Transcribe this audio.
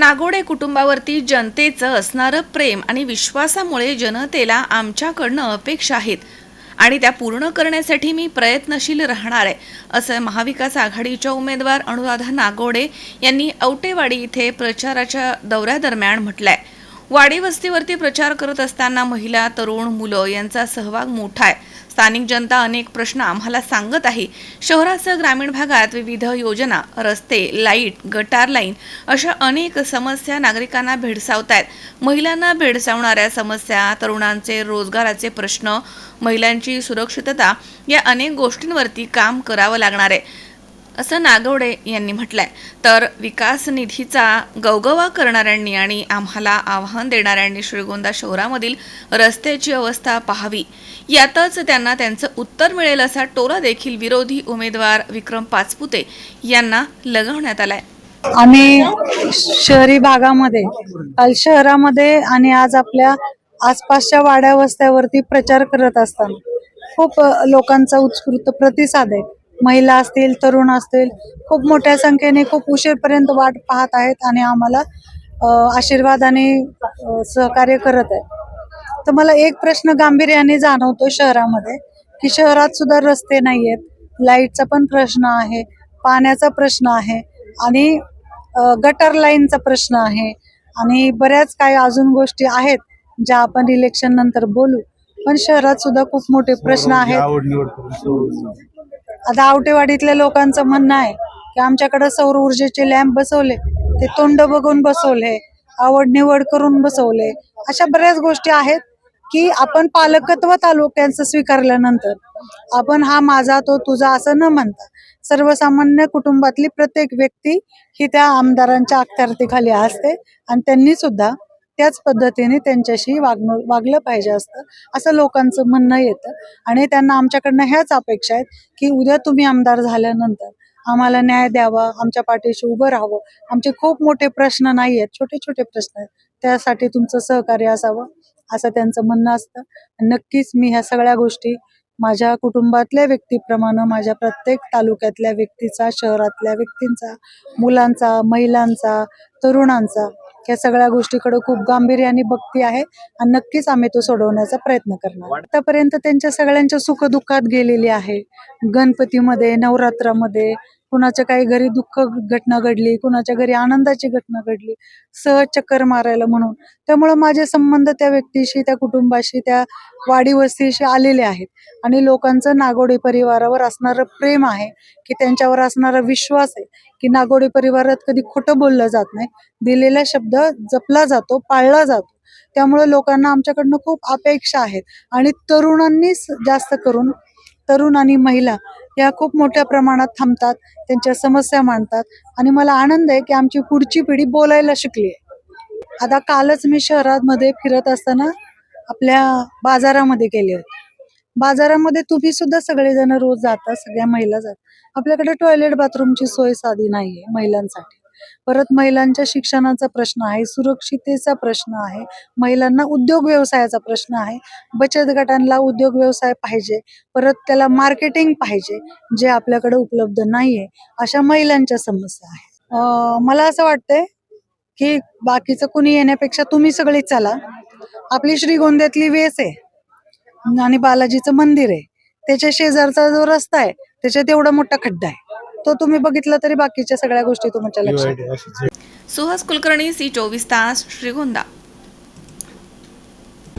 नागोडे कुटुंबावरती जनतेचं असणारं प्रेम आणि विश्वासामुळे जनतेला आमच्याकडनं अपेक्षा आहेत. आणि त्या पूर्ण करण्यासाठी मी प्रयत्नशील राहणार आहे असं महाविकास आघाडीच्या उमेदवार अनुराधा नागोडे यांनी औटेवाडी इथे प्रचाराच्या दौऱ्यादरम्यान म्हटलंय. वाडी वस्तीवरती प्रचार करत असताना महिला तरुण मुलं यांचा सहभाग मोठा आहे. स्थानिक जनता अनेक प्रश्न आम्हाला सांगत आहे. शहरासह ग्रामीण भागात विविध योजना रस्ते लाइट गटार लाईन अशा अनेक समस्या नागरिकांना भेडसावत आहेत महिलांना भेडसावणाऱ्या समस्या तरुणांचे रोजगाराचे प्रश्न महिलांची सुरक्षितता या अनेक गोष्टींवरती काम करावं लागणार आहे. असं नागवडे यांनी म्हटलंय. तर विकास निधीचा गवगवा करणाऱ्यांनी आणि आम्हाला आव्हान देणाऱ्यांनी श्रीगोंदा शहरामधील रस्त्याची अवस्था पाहावी. यातच त्यांना त्यांचं उत्तर मिळेल असा टोला देखील विरोधी उमेदवार विक्रम पाचपुते यांना लगवण्यात आलाय. आम्ही शहरी भागामध्ये काल शहरामध्ये आणि आज आपल्या आसपासच्या वाड्या वस्त्यावरती प्रचार करत असताना खूप लोकांचा उत्स्फूर्त प्रतिसाद आहे. महिला असतील तरुण असतील खूप मोठ्या संख्येने खूप उशीरपर्यंत वाट पाहत आहेत आणि आम्हाला आशीर्वादाने आशीर्वाद आणि सहकार्य करत आहे तर मला एक प्रश्न गांभीर्याने जाणवतो शहरामध्ये की शहरात सुद्धा रस्ते नाही आहेत लाईटचा पण प्रश्न आहे पाण्याचा प्रश्न आहे आणि गटर लाईनचा प्रश्न आहे आणि बऱ्याच काही अजून गोष्टी आहेत ज्या आपण इलेक्शन नंतर बोलू. पण शहरात सुद्धा खूप मोठे प्रश्न आहेत. आता आवटेवाडीतल्या लोकांचं म्हणणं आहे की आमच्याकडे सौर ऊर्जेचे लॅम्प बसवले ते तोंड बघून बसवले आवड निवड करून बसवले अशा बऱ्याच गोष्टी आहेत की आपण पालकत्व तालुक्यांचं स्वीकारल्यानंतर आपण हा माझा तो तुझा असं न म्हणता सर्वसामान्य कुटुंबातली प्रत्येक व्यक्ती ही त्या आमदारांच्या अखत्यारतीखाली असते आणि त्यांनी सुद्धा त्याच पद्धतीने त्यांच्याशी वागणं वागलं पाहिजे असतं. असं लोकांचं म्हणणं येतं. आणि त्यांना आमच्याकडनं ह्याच अपेक्षा आहेत की उद्या तुम्ही आमदार झाल्यानंतर आम्हाला न्याय द्यावा आमच्या पाठीशी उभं राहावं. आमचे खूप मोठे प्रश्न नाही आहेत छोटे छोटे प्रश्न आहेत. त्यासाठी तुमचं सहकार्य असावं असं त्यांचं म्हणणं असतं. नक्कीच मी ह्या सगळ्या गोष्टी माझ्या कुटुंबातल्या व्यक्तीप्रमाणे माझ्या प्रत्येक तालुक्यातल्या व्यक्तीचा शहरातल्या व्यक्तींचा मुलांचा महिलांचा तरुणांचा या सगळ्या गोष्टीकडे खूप गांभीर्याने बघती आहे आणि नक्कीच आम्ही तो सोडवण्याचा प्रयत्न करणार. आतापर्यंत त्यांच्या सगळ्यांच्या सुखदुःखात गेलेली आहे. गणपतीमध्ये नवरात्रामध्ये कुणाच्या काही घरी दुःख घटना घडली कुणाच्या घरी आनंदाची घटना घडली सहज चक्कर मारायला म्हणून. त्यामुळे माझे संबंध त्या व्यक्तीशी त्या कुटुंबाशी त्या वाडी वस्तीशी आलेले आहेत. आणि लोकांचं नागोडी परिवारावर असणारं प्रेम आहे की त्यांच्यावर असणारा विश्वास आहे की नागोडी परिवारात कधी खोटं बोललं जात नाही. दिलेला शब्द जपला जातो पाळला जातो. त्यामुळे लोकांना आमच्याकडनं खूप अपेक्षा आहेत. आणि तरुणांनीच जास्त करून तरुण आणि महिला या खूप मोठ्या प्रमाणात थांबतात त्यांच्या समस्या मांडतात आणि मला आनंद आहे की आमची पुढची पिढी बोलायला शिकली आहे आता कालच मी शहरामध्ये फिरत असताना आपल्या बाजारामध्ये गेले होते. बाजारामध्ये तुम्ही सुद्धा सगळेजण रोज जाता सगळ्या महिला जातात आपल्याकडे टॉयलेट बाथरूमची सोय साधी नाहीये महिलांसाठी. परत महिलांच्या शिक्षणाचा प्रश्न आहे सुरक्षितेचा प्रश्न आहे महिलांना उद्योग व्यवसायाचा प्रश्न आहे. बचत गटांना उद्योग व्यवसाय पाहिजे परत त्याला मार्केटिंग पाहिजे जे आपल्याकडे उपलब्ध नाहीये अशा महिलांच्या समस्या आहे मला असं वाटतंय की बाकीचं कुणी येण्यापेक्षा तुम्ही सगळे चला. आपली श्रीगोंद्यातली वेस आहे आणि बालाजीचं मंदिर आहे. त्याच्या शेजारचा जो रस्ता आहे त्याच्यात एवढा मोठा खड्डा आहे. तो तुम्ही बघितला तरी बाकीच्या सगळ्या गोष्टी तुमच्या लक्षात. सुहास कुलकर्णी सी चोवीस तास श्रीगोंदा